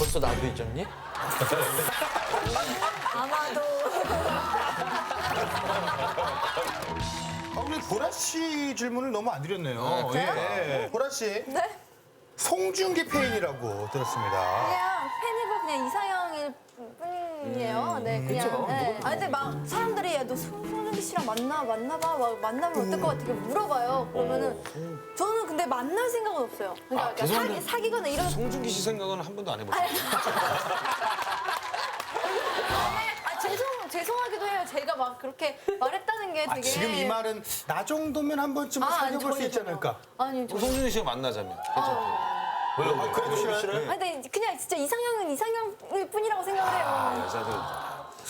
벌써 나도 잊었니? 아마도 아, 우리 보라 씨 질문을 너무 안 드렸네요. 예. 보라 씨, 네 송중기 팬이라고 들었습니다. 그냥 팬이고 그냥 이상형일 뿐이에요. 네 그냥. 네. 아 근데 막 사람들이 야 너 송 중기 씨랑 만나 만나봐 막 만나면 어떨 것 같아 이렇게 물어봐요. 그러면은 저는 근데 만날 생각은 없어요. 그러니까 사기 사귀거나 이런 송중기 씨 생각은 한 번도 안 해봤어요. 아 죄송 죄송하기도 해요. 제가 막 그렇게 말했다는 게 되게. 아, 지금 이 말은 나 정도면 한 번쯤은 아, 아니, 사귀어볼 수 전혀, 있지 않을까? 전혀. 아니 저. 송중기 씨가 만나자면 괜찮고. 아, 그래도 싫어요? 아니 근데 그냥 진짜 이상형은 이상형일 뿐이라고 생각을 해요. 여자들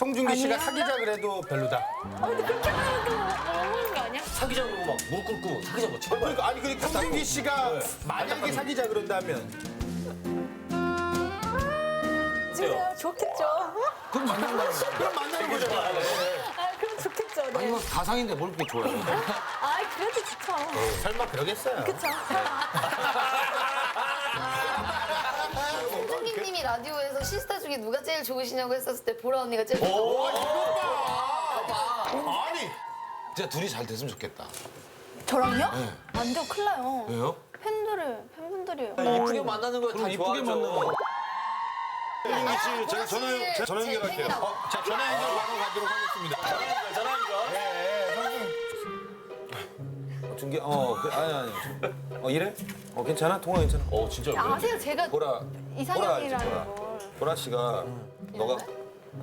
송중기 씨가. 사귀자 그래도 별로다. 아 근데 그렇게 하면 또 너무한 거 아니야? 사귀자고 막 무릎 꿇고 사귀자고 제발. 그러니까 아니 그러니까 송중기 씨가 만약에 사귀자 그런다면 진짜 좋겠죠. 그럼 만난 거야. 그럼 만나는 거잖아. 아 그럼 좋겠죠. 아니 네. 뭐 가상인데 뭘 그렇게 좋아해? 아 그래도 좋죠. 설마 그러겠어요? 그쵸. 송중기님이 라디오에 서 시스타 중에 누가 제일 좋으시냐고 했었을 때 보라 언니가 제일 좋다고. 아니 진짜 둘이 잘 됐으면 좋겠다. 저랑요? 네. 완전 큰일 나요. 왜요? 팬들을 팬분들이요. 이쁘게 만나는 거다 이쁘게. 만나는 거. 송중기 씨, 제가 전화, 제가 전화 연결할게요. 팬이라고. 자 전화 연결 바로 가도록 하겠습니다. 전화 이거. 중기 어 그, 아니 아니. 어 이래? 어 괜찮아? 통화 괜찮아? 어 진짜. 아세요? 제가 보라 이상형이라는 걸. 보라 씨가 너가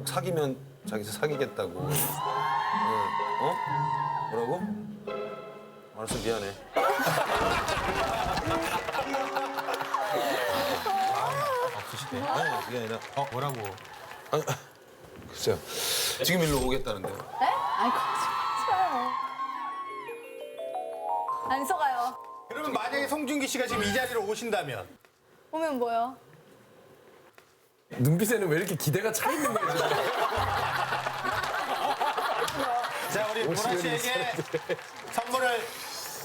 사귀면 자기도 사귀겠다고. 어? 어? 뭐라고? 알았어 미안해. 아니 그게 아니라 어 뭐라고? 아니, 글쎄요 지금 일로 오겠다는데요. 네? 아이 거짓말이에요. 안 속아요. 그러면 만약에 송중기 씨가 지금 이 자리로 오신다면 오면 뭐요? 눈빛에는 왜 이렇게 기대가 차 있는 거야? 자 우리 보라 씨에게 선물을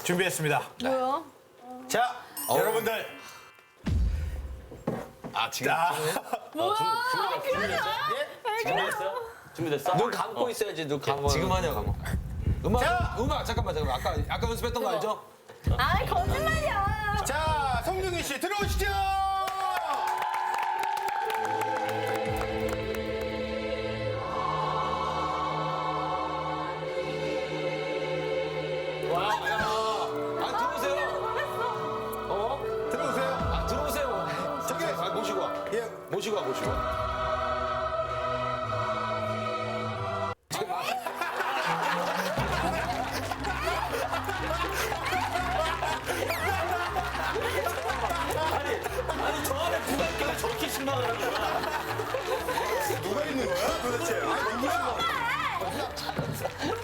준비했습니다. 뭐요? 자 여러분들 아 지금 자 뭐야? 아, 그러지 마. 준비됐어? 준비됐어? 눈 감고 있어야지 눈 감고. 지금 하냐고. 음악 자! 음악 잠깐만 잠깐만 아까 아까 연습했던 거 알죠? 아 거짓말이야. 자, 송중기 씨 들어오시죠. 와. 아니 저 안에 누가 있길래 저렇게 실망을 하는 거야? 누가 있는 거야 도대체? 아, 누구야?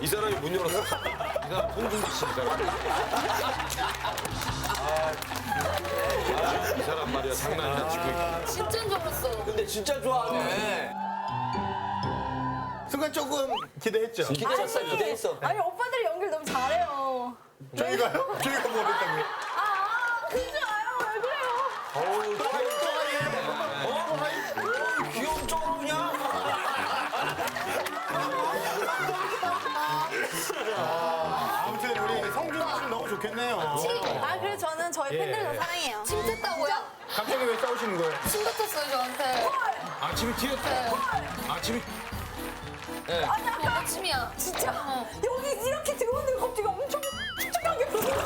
이 사람이 문 열었어. 이 사람 송중기 씨, 이 사람. 이 사람 말이야 장난이나 치고 있고. 진짜 좋았어. 근데 진짜 좋아하네. 순간 조금 기대했죠. 기대했어 기대했어. 아니 오빠들이 연기를 너무 잘해요. 저희가요? 저희가 뭐 했다고요? 좋겠네요. 아 그래 저는 저희 팬들 더 사랑해요. 침 뱉다고요? 갑자기 왜 싸우시는 거예요? 침 뱉었어요 저한테. 아침이 튀었다. 아침이. 오빠 침이야. 진짜 여기 이렇게 들어오는데 갑자기 엄청 촉촉하게 들어오는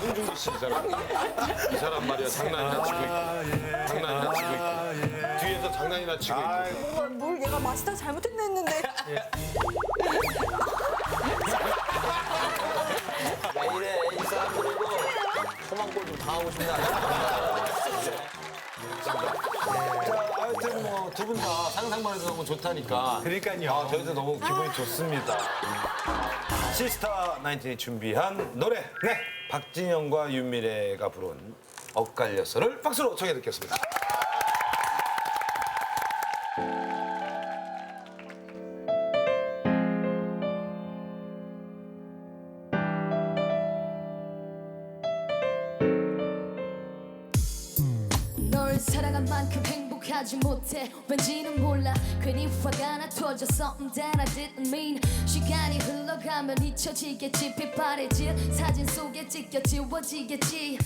송중기 씨, 이 사람. 이 사람 말이야 장난이나 치고 있고. 장난이나 치고 있고. 뒤에서 장난이나 치고 있고. 뭘, 뭘얘 가 맛있다 잘못했나 했는데 왜 이래 이 사람들이고 소망골 좀 당하고 싶네. 자, 하여튼 뭐 두 분 다 상상만 해도 너무 좋다니까. 그러니까요. 아, 저희도 너무 기분이 좋습니다. 시스타 19이 준비한 노래. 네. 박진영과 윤미래가 부른 엇갈려서를 박수로 청해 듣겠습니다. 터져 something that I didn't mean. 시간이 흘러가면 잊혀지겠지. 빛바래질 사진 속에 찍혀 지워지겠지.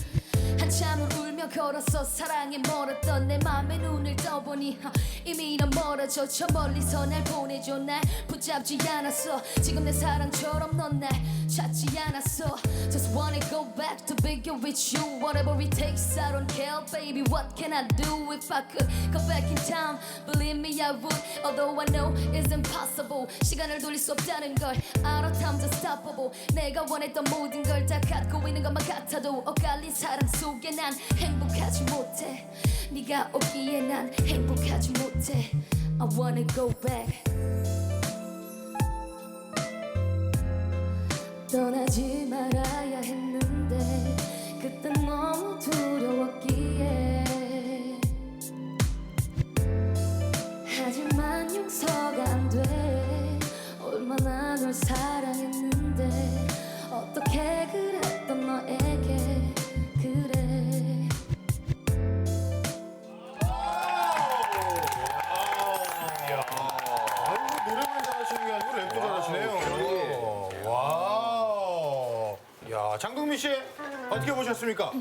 한참을 울며 걸었어 사랑에 멀었던 내 맘에 눈을 떠보니 하, 이미 넌 멀어져 저 멀리서 날 보내줘. 날 붙잡지 않았어. 지금 내 사랑처럼 넌 날 찾지 않았어. Just wanna go back to bigger with you Whatever it takes I don't care baby What can I do if I could go back in time Believe me I would Although I know it's impossible 시간을 돌릴 수 없다는 걸 알아 time's unstoppable 내가 원했던 모든 걸 다 갖고 있는 것만 같아도 엇갈린 사랑 속에 난 행복하지 못해 네가 없기에 난 행복하지 못해 I wanna go back 떠나지 말아야 했 는데 그땐 너무 두려웠기에 하지만 용서가 안 돼 얼마나 널 사랑했는데 어떻게 그랬던 너에게 그래 노래만 잘하시는 게 아니고 랩도 잘하시네요. 야, 장동민 씨 어떻게 보셨습니까?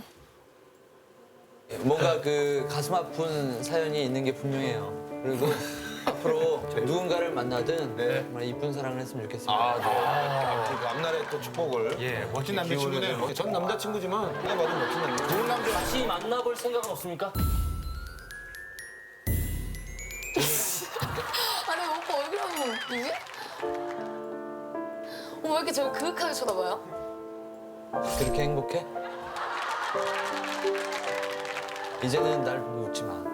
뭔가 그 가슴 아픈 사연이 있는 게 분명해요. 그리고 앞으로 누군가를 만나든 정말 이쁜 사랑을 했으면 좋겠습니다. 아, 네. 그 앞날의 또 축복을. 예, 멋진 남자친구네요. 전 남자친구지만 그가 봐도 멋진 남자. 좋은 남자. 다시 만나볼 생각은 없습니까? 아니 오빠 얼굴 한번 웃기지? 왜 이렇게 저를 그윽하게 쳐다봐요? 그렇게 행복해? 이제는 날 보고 웃지 마.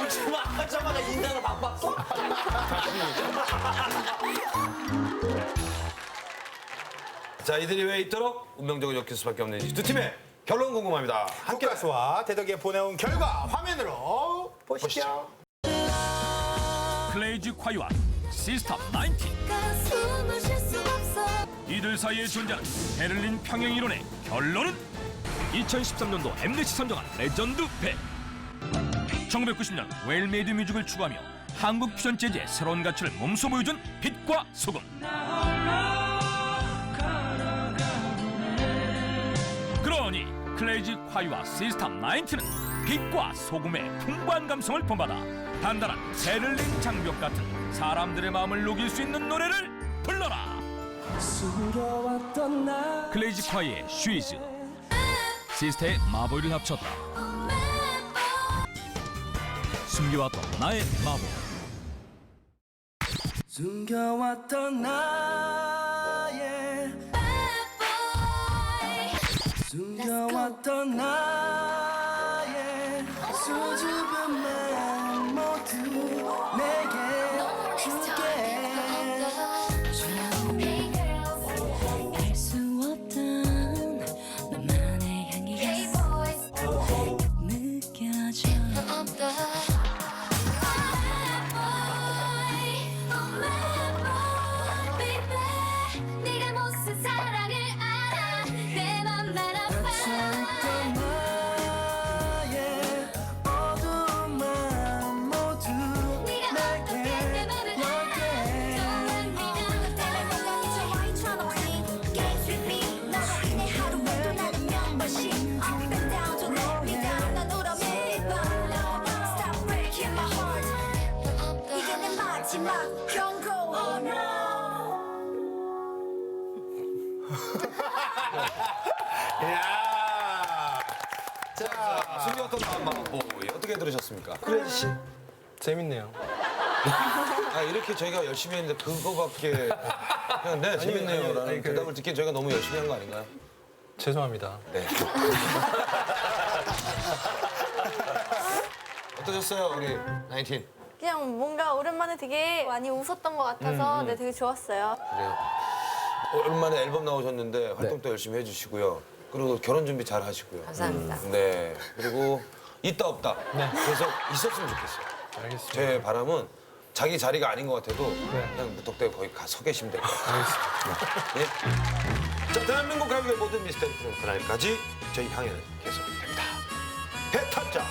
웃지 마 하자마자 인상을 바꿨어? 자, 이들이 왜 있도록 운명적으로 엮일 수밖에 없는 이두 팀의 결론 궁금합니다. 함께 국가수와 대덕에 보내온 결과 화면으로 보시죠. 클레이지 콰이와 시스터 19 숨을 쉴수 없어 이들 사이에 존재하는 베를린 평행 이론의 결론은 2013년도 엠넷이 선정한 레전드 배. 1990년 웰메이드 뮤직을 추구하며 한국 퓨전 재즈의 새로운 가치를 몸소 보여준 빛과 소금. 그러니 클레이지 콰이와 시스터 19는 빛과 소금의 풍부한 감성을 본받아 단단한 베를린 장벽 같은 사람들의 마음을 녹일 수 있는 노래를 불러라. 클레이지 콰이의 쉬즈 시스터의 마보이를 합쳤다 숨겨왔던 나의 마보 숨겨왔던 나의 숨겨왔던 나의 수줍은 야. 숨겨왔던 마음 뭐 어떻게 들으셨습니까? 클래지 씨 재밌네요. 아, 이렇게 저희가 열심히 했는데 그거밖에 그냥 네 재밌네요라는 아니, 그- 대답을 듣기엔 저희가 너무 열심히 한 거 아닌가요? 죄송합니다. 네. 어떠셨어요 우리 19? 그냥 뭔가 오랜만에 되게 많이 웃었던 것 같아서 네, 되게 좋았어요. 그래요. 오랜만에 앨범 나오셨는데 활동도 열심히 해주시고요. 그리고 결혼 준비 잘 하시고요. 감사합니다. 네. 그리고 있다 없다 계속 있었으면 좋겠어요. 알겠습니다. 제 바람은 자기 자리가 아닌 것 같아도 그냥 무턱대고 거기 가 서 계시면 될 것 같아요. 네. 자, 대한민국 가요계 모든 미스터리 프로그램 그날까지 저희 향연은 계속됩니다. 배타자